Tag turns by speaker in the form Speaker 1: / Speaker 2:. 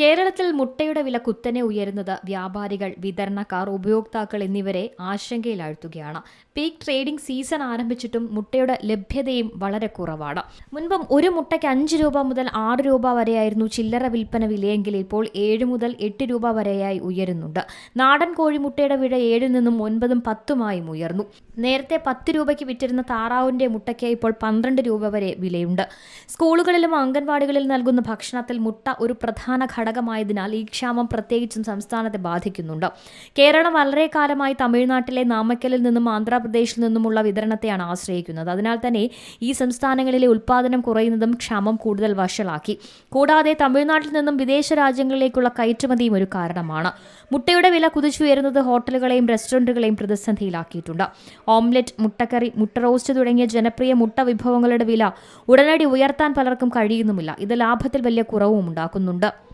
Speaker 1: കേരളത്തിൽ മുട്ടയുടെ വില കുത്തനെ ഉയരുന്നത് വ്യാപാരികൾ വിതരണക്കാർ ഉപയോക്താക്കൾ എന്നിവരെ ആശങ്കയിലാഴ്ത്തുകയാണ്. പീക്ക് ട്രേഡിംഗ് സീസൺ ആരംഭിച്ചിട്ടും മുട്ടയുടെ ലഭ്യതയും വളരെ കുറവാണ്. മുൻപും ഒരു മുട്ടയ്ക്ക് അഞ്ച് രൂപ മുതൽ ആറ് രൂപ വരെയായിരുന്നു ചില്ലറ വിൽപ്പന വിലയെങ്കിൽ ഇപ്പോൾ ഏഴ് മുതൽ എട്ട് രൂപ വരെയായി ഉയരുന്നുണ്ട്. നാടൻ കോഴിമുട്ടയുടെ വില ഏഴിൽ നിന്നും ഒൻപതും പത്തുമായും ഉയർന്നു. നേരത്തെ പത്ത് രൂപയ്ക്ക് വിറ്റിരുന്ന താറാവിന്റെ മുട്ടയ്ക്ക് ഇപ്പോൾ പന്ത്രണ്ട് രൂപ വരെ വിലയുണ്ട്. സ്കൂളുകളിലും അംഗൻവാടികളിൽ നൽകുന്ന ഭക്ഷണത്തിൽ മുട്ട ഒരു പ്രധാന ഘടകമായതിനാൽ ഈ ക്ഷാമം പ്രത്യേകിച്ചും സംസ്ഥാനത്തെ ബാധിക്കുന്നുണ്ട്. കേരളം വളരെ കാലമായി തമിഴ്നാട്ടിലെ നാമക്കലിൽ നിന്നും ആന്ധ്രാപ്രദേശിൽ നിന്നുമുള്ള വിതരണത്തെയാണ് ആശ്രയിക്കുന്നത്. അതിനാൽ തന്നെ ഈ സംസ്ഥാനങ്ങളിലെ ഉൽപ്പാദനം കുറയുന്നതും ക്ഷാമം കൂടുതൽ വഷളാക്കി. കൂടാതെ തമിഴ്നാട്ടിൽ നിന്നും വിദേശ രാജ്യങ്ങളിലേക്കുള്ള കയറ്റുമതിയും ഒരു കാരണമാണ്. മുട്ടയുടെ വില കുതിച്ചുയരുന്നത് ഹോട്ടലുകളെയും റെസ്റ്റോറന്റുകളെയും പ്രതിസന്ധിയിലാക്കിയിട്ടുണ്ട്. ഓംലെറ്റ് മുട്ടക്കറി മുട്ട റോസ്റ്റ് തുടങ്ങിയ ജനപ്രിയ മുട്ട വിഭവങ്ങളുടെ വില ഉടനടി ഉയർത്താൻ പലർക്കും കഴിയുന്നുമില്ല. ഇത് ലാഭത്തിൽ വലിയ കുറവും ഉണ്ടാക്കുന്നുണ്ട്.